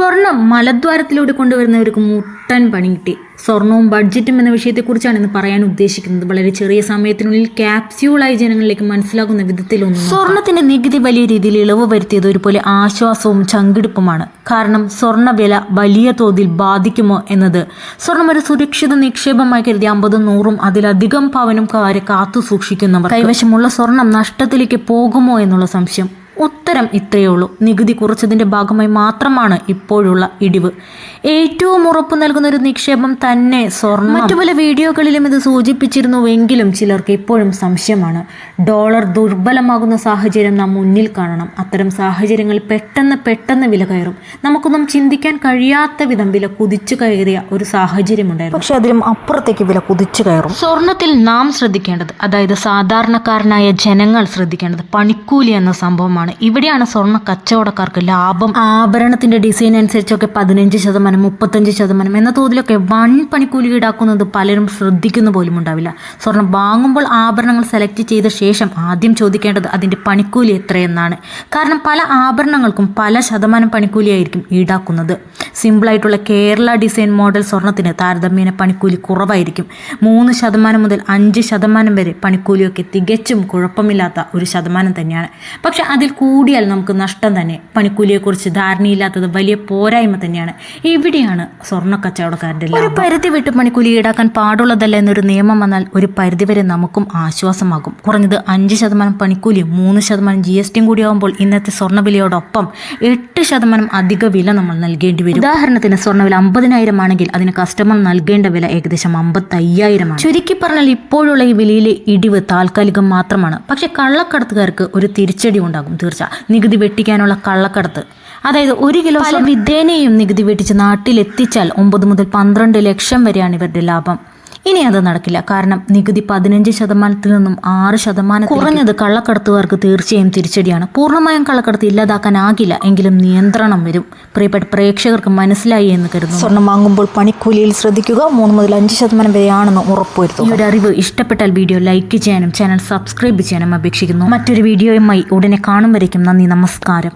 സ്വർണം മലദ്വാരത്തിലൂടെ കൊണ്ടുവരുന്നവർക്ക് മുട്ടൻ പണി കിട്ടി. സ്വർണവും ബഡ്ജറ്റും എന്ന വിഷയത്തെക്കുറിച്ചാണ് ഇന്ന് പറയാൻ ഉദ്ദേശിക്കുന്നത്. വളരെ ചെറിയ സമയത്തിനുള്ളിൽ ക്യാപ്സ്യൂളായി ജനങ്ങളിലേക്ക് മനസ്സിലാകുന്ന വിധത്തിലൊന്നും സ്വർണത്തിന്റെ നികുതി വലിയ രീതിയിൽ ഇളവ് വരുത്തിയത് ഒരുപോലെ ആശ്വാസവും ചങ്കിടുപ്പുമാണ്. കാരണം സ്വർണവില വലിയ തോതിൽ ബാധിക്കുമോ എന്നത്. സ്വർണം ഒരു സുരക്ഷിത നിക്ഷേപമായി കരുതി അമ്പതും നൂറും അതിലധികം പവനും കാരെ കാത്തു സൂക്ഷിക്കുന്നവർ. കൈവശമുള്ള സ്വർണം നഷ്ടത്തിലേക്ക് പോകുമോ എന്നുള്ള സംശയം. ഉത്തരം ഇത്രയേ ഉള്ളൂ നികുതി കുറച്ചതിന്റെ ഭാഗമായി മാത്രമാണ് ഇപ്പോഴുള്ള ഇടിവ്. ഏറ്റവും ഉറപ്പ് നൽകുന്ന ഒരു നിക്ഷേപം തന്നെ സ്വർണം മറ്റു പല വീഡിയോകളിലും ഇത് സൂചിപ്പിച്ചിരുന്നുവെങ്കിലും ചിലർക്ക് ഇപ്പോഴും സംശയമാണ്. ഡോളർ ദുർബലമാകുന്ന സാഹചര്യം നാം മുന്നിൽ കാണണം. അത്തരം സാഹചര്യങ്ങൾ പെട്ടെന്ന് പെട്ടെന്ന് വില കയറും. നമുക്കൊന്നും ചിന്തിക്കാൻ കഴിയാത്ത വിധം വില കുതിച്ചു കയറിയ ഒരു സാഹചര്യമുണ്ടായിരുന്നു. പക്ഷെ അതിലും അപ്പുറത്തേക്ക് വില കുതിച്ചു കയറും. സ്വർണത്തിൽ നാം ശ്രദ്ധിക്കേണ്ടത് അതായത് സാധാരണക്കാരനായ ജനങ്ങൾ ശ്രദ്ധിക്കേണ്ടത് പണിക്കൂലി എന്ന സംഭവമാണ്. ഇവിടെയാണ്. സ്വർണ കച്ചവടക്കാർക്ക് ലാഭം. ആഭരണത്തിന്റെ ഡിസൈൻ അനുസരിച്ചൊക്കെ പതിനഞ്ച് ശതമാനം മുപ്പത്തഞ്ച് ശതമാനം എന്ന തോതിലൊക്കെ വൺ പണിക്കൂലി ഈടാക്കുന്നത് പലരും ശ്രദ്ധിക്കുന്ന പോലും ഉണ്ടാവില്ല. സ്വർണം വാങ്ങുമ്പോൾ ആഭരണങ്ങൾ സെലക്ട് ചെയ്ത ശേഷം ആദ്യം ചോദിക്കേണ്ടത് അതിന്റെ പണിക്കൂലി എത്രയെന്നാണ്. കാരണം പല ആഭരണങ്ങൾക്കും പല ശതമാനം പണിക്കൂലിയായിരിക്കും ഈടാക്കുന്നത്. സിമ്പിളായിട്ടുള്ള കേരള ഡിസൈൻ മോഡൽ സ്വർണത്തിന് താരതമ്യേന പണിക്കൂലി കുറവായിരിക്കും. മൂന്ന് ശതമാനം മുതൽ അഞ്ച് ശതമാനം വരെ പണിക്കൂലിയൊക്കെ തികച്ചും കുഴപ്പമില്ലാത്ത ഒരു ശതമാനം തന്നെയാണ്. പക്ഷെ അതിൽ കൂടിയാൽ നമുക്ക് നഷ്ടം തന്നെ. പണിക്കൂലിയെക്കുറിച്ച് ധാരണയില്ലാത്തത് വലിയ പോരായ്മ തന്നെയാണ്. എവിടെയാണ് സ്വർണ കച്ചവടക്കാരുടെ ഒരു പരിധി വിട്ട് പണിക്കൂലി ഈടാക്കാൻ പാടുള്ളതല്ല എന്നൊരു നിയമം വന്നാൽ ഒരു പരിധിവരെ നമുക്കും ആശ്വാസമാകും. കുറഞ്ഞത് അഞ്ച് ശതമാനം പണിക്കൂലിയും മൂന്ന് ശതമാനം ജി എസ് ടിയും കൂടിയാകുമ്പോൾ ഇന്നത്തെ സ്വർണവിലയോടൊപ്പം എട്ട് ശതമാനം അധിക വില നമ്മൾ നൽകേണ്ടി വരും. ഉദാഹരണത്തിന് സ്വർണവില അമ്പതിനായിരം ആണെങ്കിൽ അതിന് കസ്റ്റമർ നൽകേണ്ട വില ഏകദേശം അമ്പത്തി അയ്യായിരമാണ് ചുരുക്കി പറഞ്ഞാൽ ഇപ്പോഴുള്ള ഈ വിലയിലെ ഇടിവ് താൽക്കാലികം മാത്രമാണ്. പക്ഷെ കള്ളക്കടത്തുകാർക്ക് ഒരു തിരിച്ചടി ഉണ്ടാകും. തീർച്ച. നികുതി വെട്ടിക്കാനുള്ള കള്ളക്കടത്ത്. അതായത് ഒരു കിലോ വിധേനയും നികുതി വെട്ടിച്ച് നാട്ടിലെത്തിച്ചാൽ ഒമ്പത് മുതൽ പന്ത്രണ്ട് ലക്ഷം വരെയാണ് ഇവരുടെ ലാഭം. ഇനി അത് നടക്കില്ല. കാരണം നികുതി പതിനഞ്ച് ശതമാനത്തിൽ നിന്നും ആറ് ശതമാനം കുറഞ്ഞത് കള്ളക്കടത്തുകാർക്ക് തീർച്ചയായും തിരിച്ചടിയാണ്. പൂർണമായും കള്ളക്കടത്ത് ഇല്ലാതാക്കാനാകില്ല. എങ്കിലും നിയന്ത്രണം വരും. പ്രിയപ്പെട്ട പ്രേക്ഷകർക്ക് മനസ്സിലായി എന്ന് കരുതുന്നു. സ്വർണം വാങ്ങുമ്പോൾ പണിക്കൂലിയിൽ ശ്രദ്ധിക്കുക. മൂന്ന് മുതൽ അഞ്ച് ശതമാനം വരെയാണെന്ന് ഉറപ്പുവരുത്തും ഈ ഒരു അറിവ് ഇഷ്ടപ്പെട്ടാൽ വീഡിയോ ലൈക്ക് ചെയ്യാനും ചാനൽ സബ്സ്ക്രൈബ് ചെയ്യാനും അപേക്ഷിക്കുന്നു. മറ്റൊരു വീഡിയോയുമായി ഉടനെ കാണും വരയ്ക്കും. നന്ദി നമസ്കാരം.